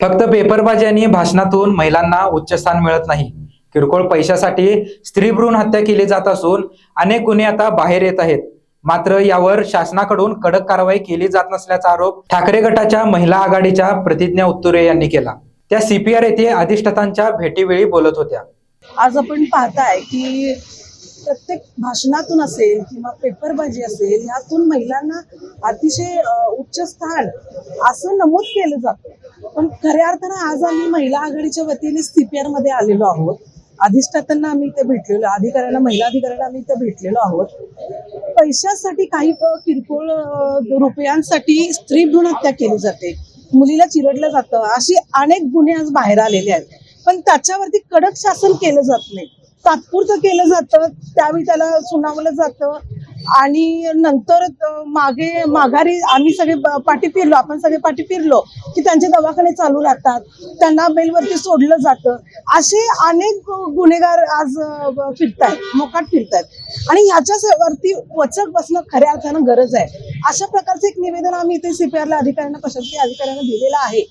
फक्त पेपरबाजी आणि भाषणातून महिलांना उच्च स्थान मिळत नाही. किरकोळ पैशासाठी स्त्री भ्रूण हत्या केली जात असून अनेक गुन्हे आता बाहेर येत आहेत. मात्र यावर शासनाकडून कडक कारवाई केली जात नसल्याचा आरोप ठाकरे गटाच्या महिला आघाडीच्या प्रतिज्ञा उत्तुरे यांनी केला. त्या सीपीआर येथे अधिष्ठातांच्या भेटीवेळी बोलत होत्या. आज आपण पाहताय की प्रत्येक भाषणातून असेल किंवा पेपरबाजी असेल यातून महिलांना अतिशय उच्च स्थान असं नमूद केलं जातं. पण खऱ्या अर्थानं आज आम्ही महिला आघाडीच्या वतीने सीपीआरमध्ये आलेलो आहोत. अधिष्ठातांना आम्ही इथे भेटलेलो अधिकाऱ्यांना महिला अधिकाऱ्यांना आम्ही इथे भेटलेलो आहोत. पैशासाठी काही किरकोळ रुपयांसाठी स्त्री भ्रूण हत्या केली जाते. मुलीला चिरडलं जातं. अशी अनेक गुन्हे आज बाहेर आलेले आहेत. पण त्याच्यावरती कडक शासन केलं जात नाही. तात्पुरतं केलं जातं. त्यावेळी त्याला सुनावलं जातं. आणि नंतर मागे माघारी आम्ही सगळे पाठी फिरलो आपण सगळे पाठी फिरलो की त्यांचे दवाखाने चालू राहतात त्यांना बेलवरती सोडलं जातं. असे अनेक गुन्हेगार आज फिरतायत मोकाट फिरतायत. आणि ह्याच्यावरती वरती वचक बसणं खऱ्या अर्थानं गरज आहे. अशा प्रकारचं एक निवेदन आम्ही इथे सीपीआरला अधिकाऱ्यांना प्रशासकीय अधिकाऱ्यांना दिलेलं आहे.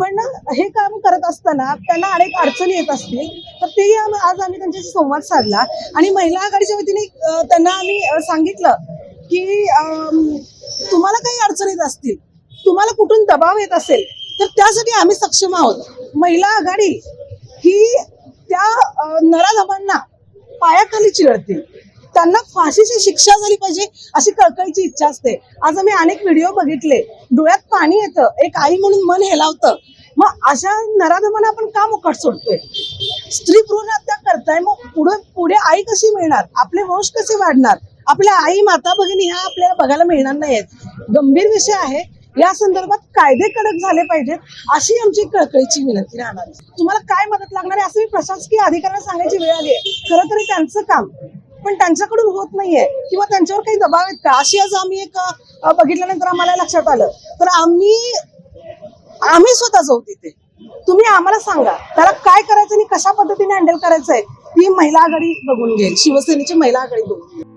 पण हे काम करत असताना त्यांना अनेक अडचणी येत असतील. तर तेही आज आम्ही त्यांच्याशी संवाद साधला. आणि महिला आघाडीच्या वतीने त्यांना आम्ही सांगितलं की तुम्हाला काही अडचणी येत असतील तुम्हाला कुठून दबाव येत असेल तर त्यासाठी आम्ही सक्षम आहोत. महिला आघाडी ही त्या अ, नराधमांना पायाखाली चिरडतील. त्यांना फाशीची शिक्षा झाली पाहिजे अशी कळकळीची इच्छा असते. आज आम्ही अनेक व्हिडिओ बघितले. डोळ्यात पाणी येतं. एक आई म्हणून मन हेलावतं. मग अशा नराधमांना आपण का मुकाट सोडतोय? स्त्री भ्रूण हत्या करताय मग पुढे पुढे आई कशी मिळणार? आपले वंश कसे वाढणार? आपल्या आई माता भगिनी ह्या आपल्याला बघायला मिळणार नाहीत गंभीर विषय आहे. या संदर्भात कायदे कडक झाले पाहिजेत अशी आमची कळकळीची विनंती राहणार तुम्हाला काय मदत लागणार आहे असं मी प्रशासकीय अधिकाऱ्यांना सांगायची वेळ आली आहे. खरं तरी त्यांचं काम पण त्यांच्याकडून होत नाहीये किंवा त्यांच्यावर काही दबाव आहेत का? अशी आज आम्ही एक बघितल्यानंतर आम्हाला लक्षात आलं. तर आम्ही आम्ही स्वतः जाऊ तिथे. तुम्ही आम्हाला सांगा त्याला काय करायचं आणि कशा पद्धतीने हँडल करायचंय ती महिला आघाडी बघून घेईल. शिवसेनेची महिला आघाडी बघून घेईल.